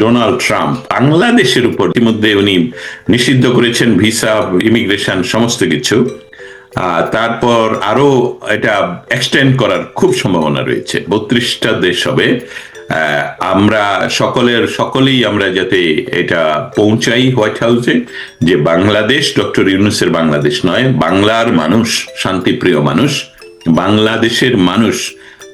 Donald Trump বাংলাদেশের উপর ইতিমধ্যে উনি নিষিদ্ধ করেছেন, ভিসা, ইমিগ্রেশন, সমস্ত কিছু। তারপর আরও এটা এক্সটেন্ড করার খুব সম্ভাবনা রয়েছে। বত্রিশটা দেশ হবে। আমরা সকলের, সকলেই আমরা যাতে এটা পৌঁছাই হোয়াইট হাউসে, যে বাংলাদেশ, ডক্টর ইউনুসের বাংলাদেশ নয়, বাংলার মানুষ, শান্তিপ্রিয় মানুষ, বাংলাদেশের মানুষ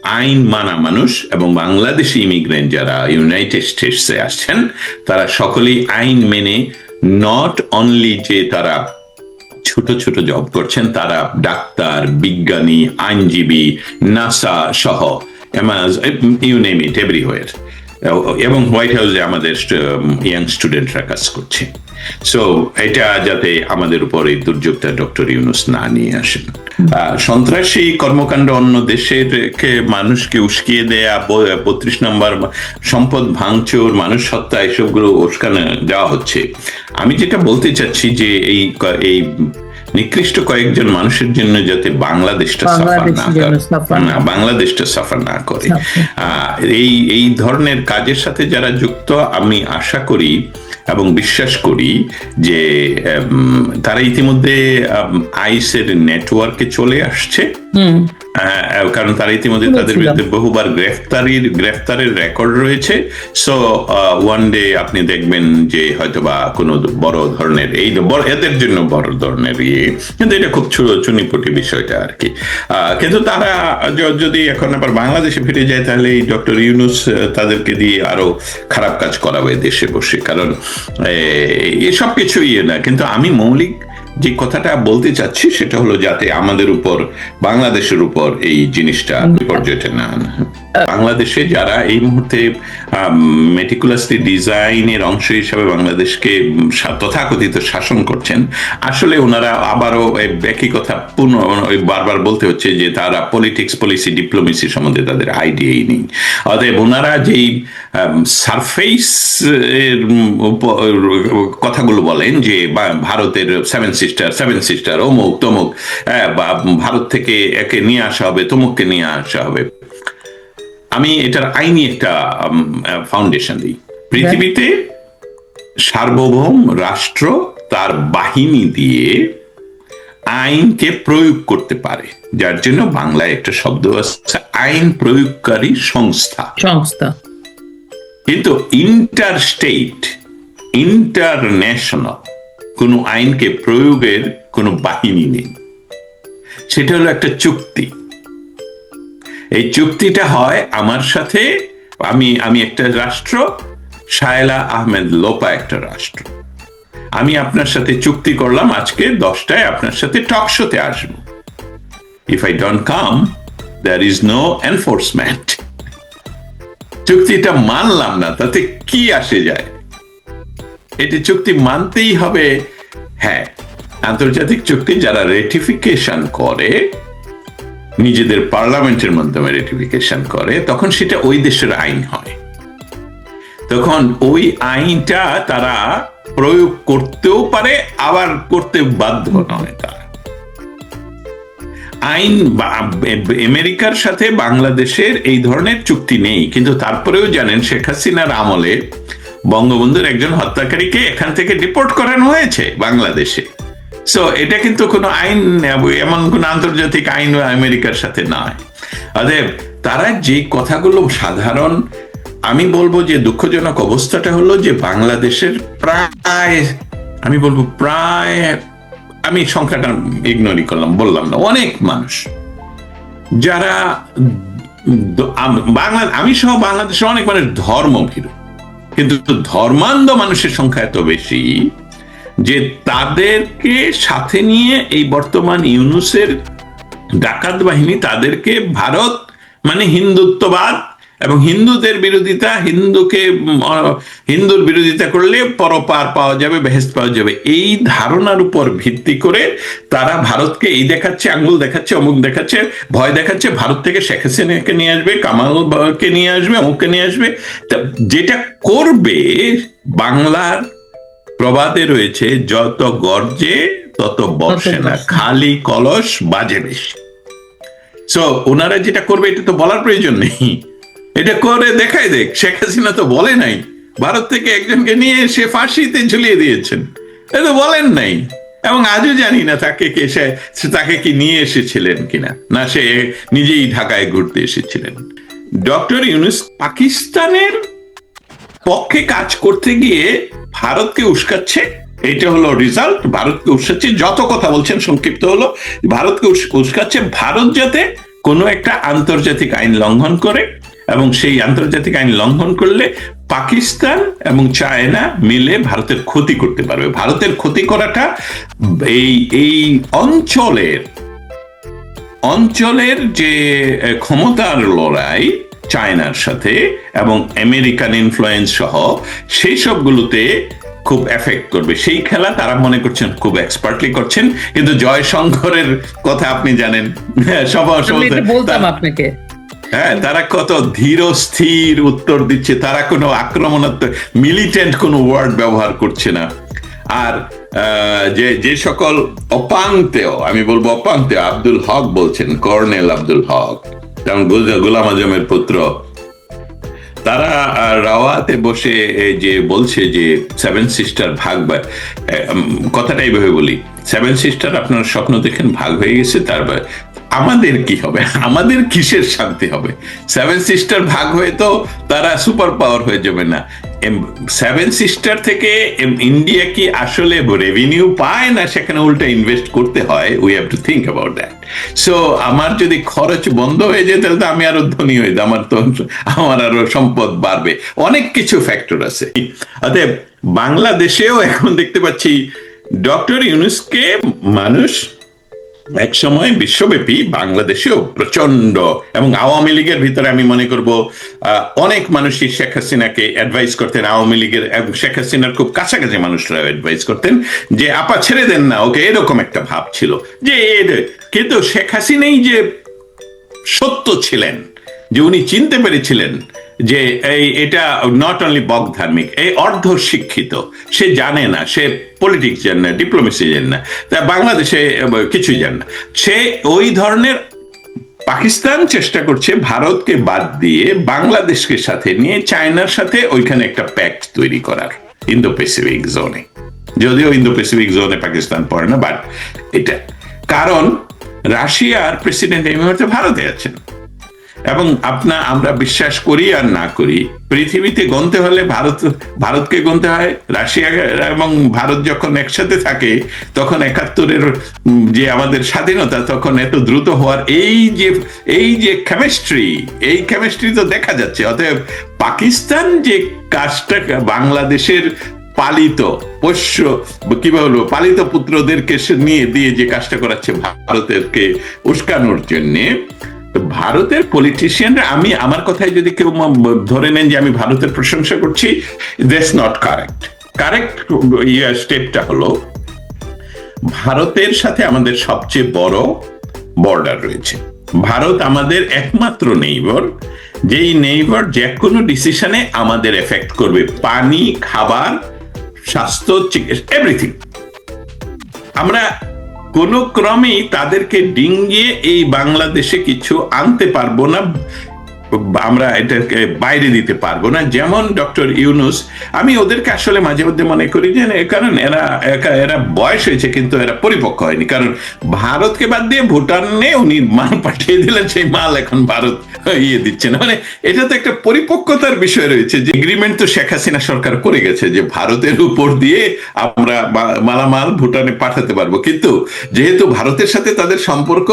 আইন মানা মানুষ এবং বাংলাদেশি ইমিগ্রেন্ট যারা ইউনাইটেড স্টেটসে আসছেন, তারা সকলেই আইন মেনে নট অনলি যে তারা ছোট ছোট জব করছেন, তারা ডাক্তার, বিজ্ঞানী, আইনজীবী নাসা সহ ইউ নেম ইট এভরিওয়ার এবং হোয়াইট হাউসে আমাদের ইয়াং স্টুডেন্টরা কাজ করছে। সো এটা যাতে আমাদের উপর এই দুর্যোগটা ডক্টর ইউনুস না নিয়ে আসেন। সন্ত্রাসী কর্মকাণ্ড অন্য দেশের কে মানুষকে উস্কিয়ে দেয়া বত্রিশ নম্বর সম্পদ ভাঙচুর মানুষ হত্যা এসবগুলো উস্কানো দেওয়া হচ্ছে। আমি যেটা বলতে চাচ্ছি যে এই এই নিকৃষ্ট কয়েকজন মানুষের জন্য যাতে বাংলাদেশটা সাফার না না বাংলাদেশটা সাফার না করে। আহ, এই এই ধরনের কাজের সাথে যারা যুক্ত আমি আশা করি এবং বিশ্বাস করি যে তারা ইতিমধ্যে আইসের নেটওয়ার্কে চলে আসছে। কারণ তারা ইতিমধ্যে তাদের বিরুদ্ধে বহুবার গ্রেফতারির গ্রেফতারের রেকর্ড রয়েছে। সো ওয়ান ডে আপনি দেখবেন যে হয়তোবা কোনো বড় ধরনের এই বড় এদের জন্য বড় ধরনের ইয়ে। কিন্তু এটা খুব চুনিপুটি বিষয়টা আর কি। আহ, কিন্তু তারা যদি এখন আবার বাংলাদেশে ফিরে যায় তাহলে এই ডক্টর ইউনুস তাদেরকে দিয়ে আরও খারাপ কাজ করাবে দেশে বসে। কারণ এসব কিছুই ইয়ে না, কিন্তু আমি মৌলিক যে কথাটা বলতে চাচ্ছি সেটা হলো যাতে আমাদের উপর, বাংলাদেশের উপর এই জিনিসটা বিপর্যয়টা না। বাংলাদেশে যারা এই মুহূর্তে মেটিকুলাসলি ডিজাইনের অংশ হিসাবে বাংলাদেশকে তথাকথিত শাসন করছেন আসলে ওনারা আবারও একই কথা পুনঃ বারবার বলতে হচ্ছে যে তারা পলিটিক্স পলিসি ডিপ্লোমেসি সম্বন্ধে তাদের আইডিয়াই নেই। অতএব ওনারা যেই সারফেস কথাগুলো বলেন যে ভারতের সেভেন সিস্টার সেভেন সিস্টার অমুক তমুক হ্যাঁ, বা ভারত থেকে একে নিয়ে আসা হবে তমুককে নিয়ে আসা হবে। আমি এটার আইনি একটা ফাউন্ডেশন দিই। পৃথিবীতে সার্বভৌম রাষ্ট্র তার বাহিনী দিয়ে আইনকে প্রয়োগ করতে পারে। যার জন্য বাংলায় একটা শব্দ আছে আইন প্রয়োগকারী সংস্থা। সংস্থা। কিন্তু ইন্টার স্টেট ইন্টারন্যাশনাল কোনো আইনকে প্রয়োগের কোনো বাহিনী নেই। সেটা হলো একটা চুক্তি। এই চুক্তিটা হয় আমার সাথে। আমি আমি একটা রাষ্ট্র, শায়লা আহমেদ লোপা একটা রাষ্ট্র। আমি আপনার সাথে চুক্তি করলাম, আজকে দশটায় আপনার সাথে টক শোতে আসব। If I don't come there is no enforcement চুক্তিটা মানলাম না, তাতে কি আসে যায়? এটি চুক্তি মানতেই হবে। হ্যাঁ আন্তর্জাতিক চুক্তি যারা রেটিফিকেশন করে নিজেদের পার্লামেন্টের মাধ্যমে রেটিফিকেশন করে, তখন সেটা ওই দেশের আইন হয়। তখন ওই আইনটা তারা প্রয়োগ করতেও পারে, আবার করতে বাধ্য নয় তারা। আইন আমেরিকার সাথে বাংলাদেশের এই ধরনের চুক্তি নেই, কিন্তু তারপরেও জানেন শেখ হাসিনার আমলে বঙ্গবন্ধুর একজন হত্যাকারীকে এখান থেকে ডিপোর্ট করানো হয়েছে বাংলাদেশে। সো এটা কিন্তু কোনো আইন এমন কোন আন্তর্জাতিক আইন আমেরিকার সাথে নয়। অতএব, তারা যে কথাগুলো সাধারণ, আমি বলব যে দুঃখজনক অবস্থাটা হলো যে বাংলাদেশের প্রায়, আমি বলব প্রায়, আমি সংখ্যাটা ইগনোরই করলাম, বললাম না, অনেক মানুষ। যারা বাংলা, আমি সহ বাংলাদেশের অনেক মানুষ ধর্মভীরু। কিন্তু ধর্মান্ধ মানুষের সংখ্যা এত বেশি তাদেরকে সাথে নিয়ে এই বর্তমান ইউনুসের ডাকাত বাহিনী তাদেরকে ভারত মানে হিন্দুত্ববাদ এবং হিন্দুদের বিরোধিতা, হিন্দুকে হিন্দুর বিরোধিতা করলে পরপার পাওয়া যাবে বেহেস্ত পাওয়া যাবে। এই ধারণার উপর ভিত্তি করে তারা ভারতকে এই দেখাচ্ছে, আঙ্গুল দেখাচ্ছে, অমুক দেখাচ্ছে, ভয় দেখাচ্ছে, ভারত থেকে শেখ হাসিনাকে নিয়ে আসবে, কামালকে নিয়ে আসবে, অমুককে নিয়ে আসবে। যেটা করবে বাংলার প্রবাদে রয়েছে যত গর্জে তত বর্ষে না। খালি কলস বাজে বেশি। সো ওনারা যেটা করবে এটা তো বলার প্রয়োজন নেই। এটা করে দেখাই দেখ শেখ হাসিনা তো বলে নাই। ভারত থেকে একজনকে নিয়ে এসে ফাঁসিতে ঝুলিয়ে দিয়েছেন। এটা বলেন নাই। এবং আজও জানি না তাকে কে সে সে তাকে কি নিয়ে এসেছিলেন কিনা। না সে নিজেই ঢাকায় ঘুরতে এসেছিলেন। ডক্টর ইউনুস পাকিস্তানের পক্ষে কাজ করতে গিয়ে ভারতকে উস্কাচ্ছে, এটা হলো রেজাল্ট ভারতকে উস্কাচ্ছে, যত কথা বলছেন সংক্ষিপ্ত হলো, ভারতকে উস্কাচ্ছে ভারত যাতে কোনো একটা আন্তর্জাতিক আইন লঙ্ঘন করে এবং সেই আন্তর্জাতিক আইন লঙ্ঘন করলে পাকিস্তান এবং চায়না মিলে ভারতের ক্ষতি করতে পারবে। ভারতের ক্ষতি করাটা এই এই অঞ্চলের অঞ্চলের যে ক্ষমতার লড়াই চায়নার সাথে এবং আমেরিকান ইনফ্লুয়েন্স সহ সেই সবগুলোতে খুব এফেক্ট করবে। সেই খেলা তারা মনে করছেন খুব এক্সপার্টলি করছেন। কিন্তু জয়শঙ্করের কথা আপনি জানেন। হ্যাঁ, বলতাম আপনাকে। হ্যাঁ তারা কত ধীর স্থির উত্তর দিচ্ছে। তারা কোনো আক্রমণাত্মক মিলিটেন্ট কোনো ওয়ার্ড ব্যবহার করছে না। আর যে যে সকল অপাঙ্তেয় আমি বলব অপাঙ্তেয় আব্দুল হক বলছেন কর্নেল আব্দুল হক। যেমন গোলাম আজমের পুত্র। তারা রাওয়াতে বসে যে বলছে যে সেভেন সিস্টার ভাগ কথাটা এইভাবে বলি। সেভেন সিস্টার আপনার স্বপ্ন দেখেন, ভাগ হয়ে গেছে তারপর আমাদের কি হবে? আমাদের কিসের শান্তি হবে? সেভেন সিস্টার ভাগ হয়ে তো তারা সুপার পাওয়ার হয়ে যাবে না। সেভেন সিস্টার থেকে ইন্ডিয়া কি আসলে রেভিনিউ পায় না, সেখানে উল্টা ইনভেস্ট করতে হয়? We have to think about that so আমার যদি খরচ বন্ধ হয়ে যায়, তাহলে তো আমি আরও ধনী হয়ে যাই। আমার তো আমার আরও সম্পদ বাড়বে। অনেক কিছু ফ্যাক্টর আছে। অতএব, বাংলাদেশেও এখন দেখতে পাচ্ছি ডক্টর ইউনুসকে মানুষ এক সময় বিশ্বব্যাপী বাংলাদেশেও প্রচণ্ড এবং আওয়ামী লীগের ভিতরে আমি মনে করব অনেক মানুষই শেখ হাসিনাকে অ্যাডভাইস করতেন, আওয়ামী লীগের এবং শেখ হাসিনার খুব কাছাকাছি মানুষরা অ্যাডভাইস করতেন যে, আপা, ছেড়ে দেন না, ওকে এরকম একটা ভাব ছিল। যে কিন্তু শেখ হাসিনাই যে সত্য ছিলেন, যে উনি চিনতে পেরেছিলেন যে এই এটা নট অনলি বক ধার্মিক, এই অর্ধ শিক্ষিত, সে জানে না, সে পলিটিক্স জানে না ডিপ্লোমেসি জানে না, তা বাংলাদেশে কিছুই জানে না। সে ওই ধরনের পাকিস্তান চেষ্টা করছে ভারতকে বাদ দিয়ে বাংলাদেশকে সাথে নিয়ে চায়নার সাথে ওইখানে একটা প্যাক্ট তৈরি করার ইন্দো প্যাসিফিক জোনে যদিও ইন্দো প্যাসিফিক জোনে পাকিস্তান পড়ে না বাট এটা। কারণ রাশিয়ার প্রেসিডেন্ট এই মুহূর্তে ভারতে আছেন। এবং আপনা আমরা বিশ্বাস করি আর না করি। পৃথিবীতে গনতে হলে ভারত, ভারতকে গনতে হয়, রাশিয়া এবং ভারত যখন একসাথে থাকে, তখন একাত্তরের যে আমাদের স্বাধীনতা, তখন এত দ্রুত হওয়ার এই যে এই যে কেমিস্ট্রি এই কেমিস্ট্রি তো দেখা যাচ্ছে। অতএব পাকিস্তান যে কাজটা বাংলাদেশের পালিত পোষ্য, কি বলব, পালিত পুত্রদেরকে নিয়ে দিয়ে যে কাজটা করাচ্ছে ভারতেরকে উস্কানোর জন্যে ভারতের পলিটিশিয়ানরা আমি আমার কথায় যদি কেউ ধরে নেন যে আমি ভারতের প্রশংসা করছি দ্যাটস নট কারেক্ট কারেক্ট স্টেপটা হলো, ভারতের সাথে আমাদের সবচেয়ে বড় বর্ডার রয়েছে। ভারত আমাদের একমাত্র নেইবর যেই নেইবর যে কোনো ডিসিশনে আমাদের এফেক্ট করবে। পানি, খাবার, স্বাস্থ্য, চিকিৎসা এভরিথিং আমরা কোনো ক্রমেই তাদেরকে ডিঙ্গিয়ে এই বাংলাদেশে কিছু আনতে পারব না, আমরা এটাকে বাইরে দিতে পারব না। যেমন ডক্টর ইউনুস, আমি ওদেরকে আসলে মাঝে মধ্যে মনে করি যে কারণ এরা এরা বয়স হয়েছে কিন্তু এরা পরিপক্ক হয়নি। কারণ ভারতকে বাদ দিয়ে ভুটানে উনি মাল পাঠিয়ে দিলেন, সেই মাল এখন ভারত ইয়ে দিচ্ছে না। মানে এটা তো একটা পরিপক্কতার বিষয় রয়েছে যে এগ্রিমেন্ট তো শেখ হাসিনা সরকার করে গেছে যে ভারতের উপর দিয়ে আমরা মালামাল ভুটানে পাঠাতে পারব। কিন্তু যেহেতু ভারতের সাথে তাদের সম্পর্ক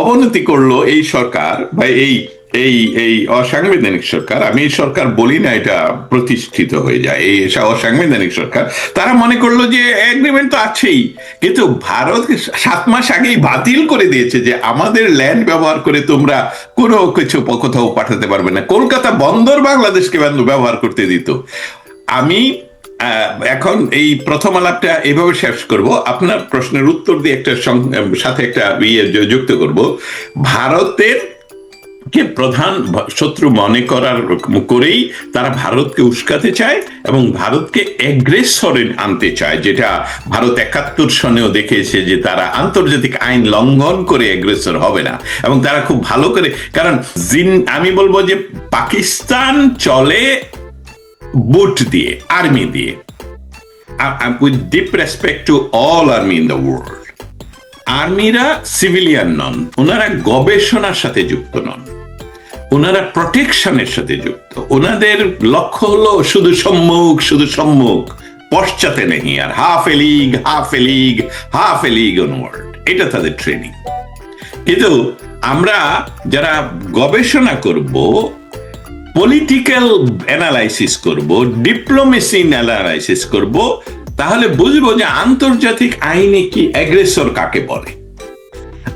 অবনতি করল এই সরকার বা এই এই এই অসাংবিধানিক সরকার, আমি সরকার বলি না, এটা প্রতিষ্ঠিত হয়ে যায়। এই অসাংবিধানিক সরকার, তারা মনে করল যে এগ্রিমেন্ট তো আছেই, কিন্তু ভারত সাত মাস আগেই বাতিল করে দিয়েছে যে আমাদের ল্যান্ড ব্যবহার করে তোমরা কোনো কিছু কোথাও পাঠাতে পারবে না। কলকাতা বন্দর বাংলাদেশকে ব্যবহার করতে দিত। আমি এখন এই প্রথম আলাপটা এভাবে শেষ করব। আপনার প্রশ্নের উত্তর দিয়ে একটা সাথে একটা ইয়ে যুক্ত করব। ভারতের কে প্রধান শত্রু মনে করার করেই তারা ভারতকে উস্কাতে চায় এবং ভারতকে এগ্রেসরে আনতে চায়, যেটা ভারত একাত্তর সনেও দেখেছে যে তারা আন্তর্জাতিক আইন লঙ্ঘন করে এগ্রেসর হবে না। এবং তারা খুব ভালো করে, কারণ জিন, আমি বলব যে পাকিস্তান চলে বুট দিয়ে, আর্মি দিয়ে। With deep respect to all army in the world আর্মিরা civilian নন, ওনারা গবেষণার সাথে যুক্ত নন। ওনারা প্রোটেকশনের সাথে যুক্ত। ওনাদের লক্ষ্য হলো শুধু সম্মুখ শুধু সম্মুখ, পশ্চাতে নেই আর half a league half a league half a league world এটা তাদের ট্রেনিং কিন্তু আমরা যারা গবেষণা করব পলিটিক্যাল অ্যানালাইসিস করব ডিপ্লোমেসি অ্যানালাইসিস করব, তাহলে বুঝব যে আন্তর্জাতিক আইনে কি অ্যাগ্রেসর কাকে বলে।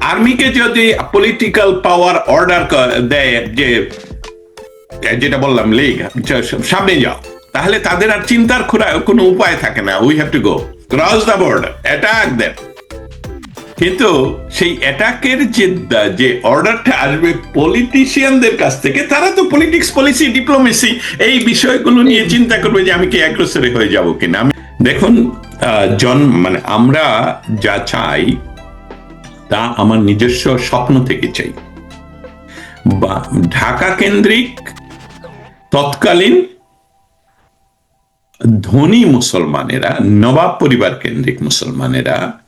আর্মিকে যদি পলিটিক্যাল পাওয়ার অর্ডার দেয়, যে যেটা বললাম, লিগ সামনে যাও, তাহলে তাদের আর চিন্তার কোনো উপায় থাকে না we have to go cross the border attack then কিন্তু সেই অ্যাটাকের যে যে অর্ডারটা আসবে পলিটিশিয়ানদের কাছ থেকে, তারা তো পলিটিক্স পলিসি ডিপ্লোমেসি এই বিষয়গুলো নিয়ে চিন্তা করবে যে আমি কি অ্যাগ্রেসরে হয়ে যাব কিনা। আমি, দেখুন জন মানে আমরা যা চাই তা আমার নিজস্ব স্বপ্ন থেকে চাই। বা ঢাকা কেন্দ্রিক তৎকালীন ধনী মুসলমানেরা, নবাব পরিবার কেন্দ্রিক মুসলমানেরা,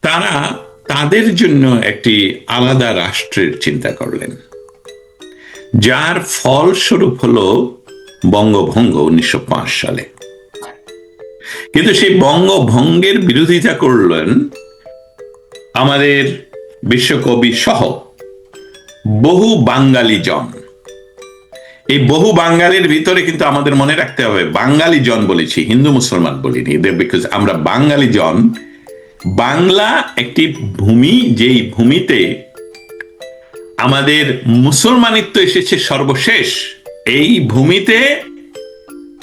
তারা তাদের জন্য একটি আলাদা রাষ্ট্রের চিন্তা করলেন। যার ফলস্বরূপ হলো বঙ্গভঙ্গ উনিশশো পাঁচ সালে। কিন্তু সেই বঙ্গভঙ্গের বিরোধিতা করলেন আমাদের বিশ্বকবি সহ বহু বাঙালি জন এই বহু বাঙালির ভিতরে কিন্তু আমাদের মনে রাখতে হবে বাঙালি জন বলেছি, হিন্দু, মুসলমান বলিনি বিকজ আমরা বাঙালি জন বাংলা একটি ভূমি, যেই ভূমিতে আমাদের মুসলমানিত্ব এসেছে সর্বশেষ, এই ভূমিতে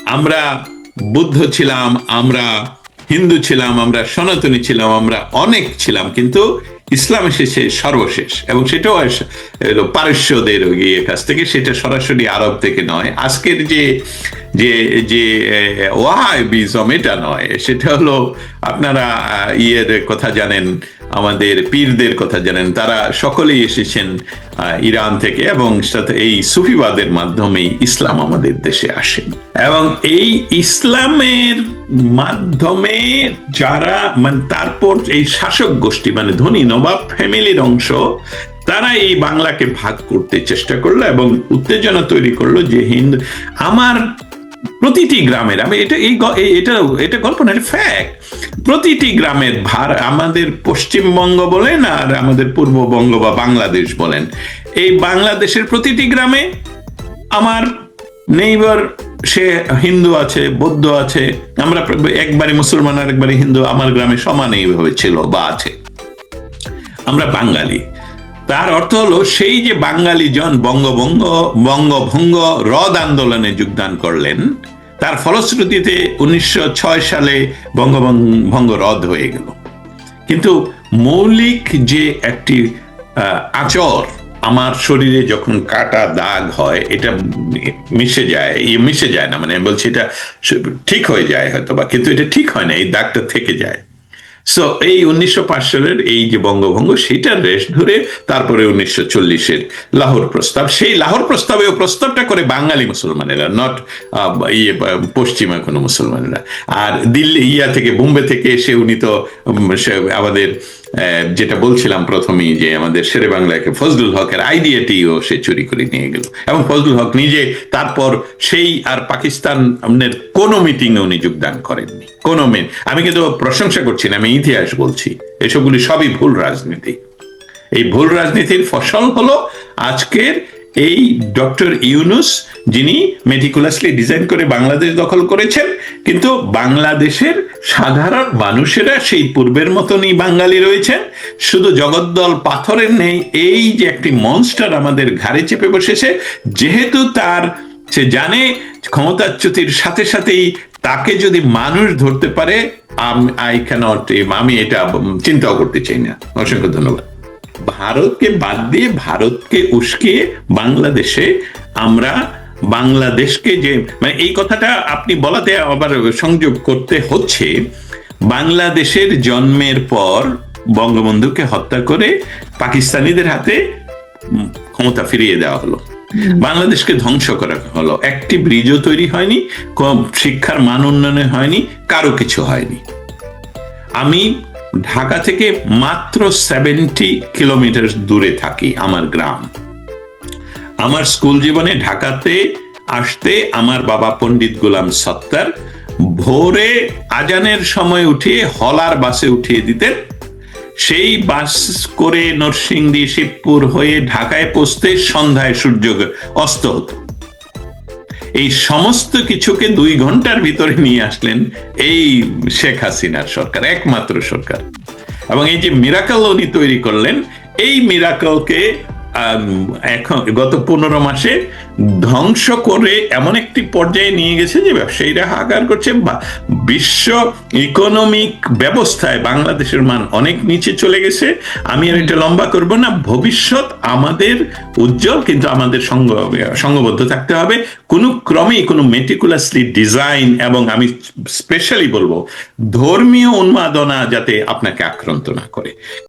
আমরা বুদ্ধ ছিলাম, আমরা হিন্দু ছিলাম আমরা, সনাতনী ছিলাম আমরা, অনেক ছিলাম, কিন্তু ইসলাম এসেছে সর্বশেষ এবং সেটাও পারস্যদের গিয়ে কাছ থেকে, সেটা সরাসরি আরব থেকে নয়। আজকের যে যে যে ওয়াহাবিজম, এটা নয়। সেটা হলো আপনারা ইয়ের কথা জানেন আমাদের পীরদের কথা জানেন। তারা সকলেই এসেছেন ইরান থেকে এবং সাথে এই সুফিবাদের মাধ্যমেই ইসলাম আমাদের দেশে আসে। এবং এই ইসলামের মাধ্যমে যারা মানে তারপর এই শাসক গোষ্ঠী মানে ধনী নবাব ফ্যামিলির অংশ, তারা এই বাংলাকে ভাগ করতে চেষ্টা করল এবং উত্তেজনা তৈরি করল যে হিন্দু, আমার প্রতিটি গ্রামের, আমি এটা এই এটা এটা গল্প না, এটা ফ্যাক্ট প্রতিটি গ্রামের ভার আমাদের পশ্চিমবঙ্গ বলেন আর আমাদের পূর্ববঙ্গ বা বাংলাদেশ বলেন। এই বাংলাদেশের প্রতিটি গ্রামে আমার নেইবার সে হিন্দু আছে, বৌদ্ধ আছে, আমরা একবারে মুসলমান আর একবারে হিন্দু, আমার গ্রামে সমান এইভাবে ছিল বা আছে। আমরা বাঙালি। তার অর্থ হলো সেই যে বাঙালি জন বঙ্গভঙ্গ বঙ্গভঙ্গ রদ আন্দোলনে যোগদান করলেন, তার ফলশ্রুতিতে উনিশশো ছয় সালে বঙ্গভঙ্গ রদ হয়ে গেল। কিন্তু মৌলিক যে একটি আচর আমার শরীরে যখন কাটা দাগ হয়, এটা মিশে যায় ইয়ে মিশে যায় না মানে বলছি এটা ঠিক হয়ে যায় হয়তো বা কিন্তু এটা ঠিক হয় না, এই দাগটা থেকে যায়। সো এই উনিশশো পাঁচ সালের এই যে বঙ্গভঙ্গ, সেটার রেশ ধরে তারপরে উনিশশো চল্লিশের লাহোর প্রস্তাব। সেই লাহোর প্রস্তাবে ও প্রস্তাবটা করে বাঙালি মুসলমানেরা নট ইয়ে পশ্চিমে কোনো মুসলমানেরা। আর দিল্লি, ইয়া থেকে, বোম্বে থেকে এসে উনি তো আমাদের যেটা বলছিলাম প্রথমেই যে আমাদের শেরে বাংলাকে ফজলুল হকের আইডিয়াটিও সে চুরি করে নিয়ে গেল। এবং ফজলুল হক নিজে তারপর সেই আর পাকিস্তানের কোনো মিটিংয়ে উনি যোগদান করেননি। কোনো মেন আমি কিন্তু প্রশংসা করছি না, আমি ইতিহাস বলছি। এসবগুলি সবই ভুল রাজনীতি। এই ভুল রাজনীতির ফসল হলো আজকের এই ডক্টর ইউনুস যিনি মেটিকুলাসলি ডিজাইন করে বাংলাদেশ দখল করেছেন, কিন্তু বাংলাদেশের সাধারণ মানুষেরা সেই পূর্বের মতনই বাঙালি রয়েছেন। শুধু জগদ্দল পাথরের নেই, এই যে একটি মনস্টার আমাদের ঘাড়ে চেপে বসেছে, যেহেতু তার, সে জানে ক্ষমতাচ্যুতির সাথে সাথেই তাকে যদি মানুষ ধরতে পারে আই ক্যানট আমি এটা চিন্তাও করতে চাই না। অসংখ্য ধন্যবাদ। ভারতকে বাদ দিয়ে ভারতকে উস্কিয়ে বাংলাদেশে আমরা বাংলাদেশকে যে মানে এই কথাটা আপনি বলাতে আবার সংযোগ করতে হচ্ছে বাংলাদেশের জন্মের পর বঙ্গবন্ধুকে হত্যা করে পাকিস্তানিদের হাতে ক্ষমতা ফিরিয়ে দেওয়া হলো। বাংলাদেশকে ধ্বংস করা হলো। একটি ব্রিজও তৈরি হয়নি শিক্ষার মান উন্নয়নে হয়নি কারও কিছু হয়নি। আমি ঢাকা থেকে মাত্র সেভেন্টি কিলোমিটার দূরে থাকি আমার গ্রাম। আমার স্কুল জীবনে ঢাকাতে আসতে আমার বাবা পণ্ডিত গোলাম সত্তার ভোরে আজানের সময় উঠিয়ে হলার বাসে উঠিয়ে দিতেন। সেই বাস করে নরসিংদী, শিবপুর হয়ে ঢাকায় পৌঁছতে সন্ধ্যায় সূর্য অস্ত হতো। এই সমস্ত কিছুকে দুই ঘণ্টার ভিতরে নিয়ে আসলেন এই শেখ হাসিনার সরকার, একমাত্র সরকার। এবং এই যে মিরাকল উনি তৈরি করলেন, এই মিরাকলকে এখন গত পনেরো মাসে ধ্বংস করে এমন একটি পর্যায়ে নিয়ে গেছে যে ব্যবসায়ীরা হাকার করছে বিশ্ব ইকোনমিক ব্যবস্থায় বাংলাদেশের মান অনেক নিচে চলে গেছে। আমি আর এটা লম্বা করব না। ভবিষ্যৎ আমাদের উজ্জ্বল কিন্তু আমাদের সঙ্গ, সঙ্গবদ্ধ থাকতে হবে। কোনো ক্রমেই কোনো মেটিকুলাসলি ডিজাইন এবং আমি স্পেশালি বলব ধর্মীয় উন্মাদনা যাতে আপনাকে আক্রান্ত না করে।